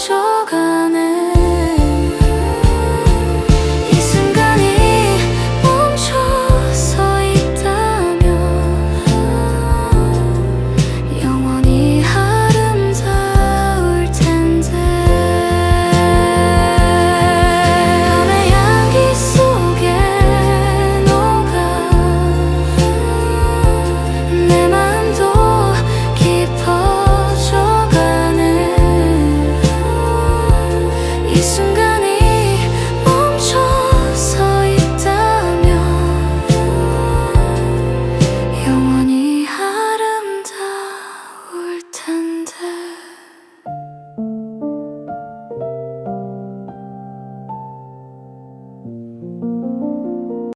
줘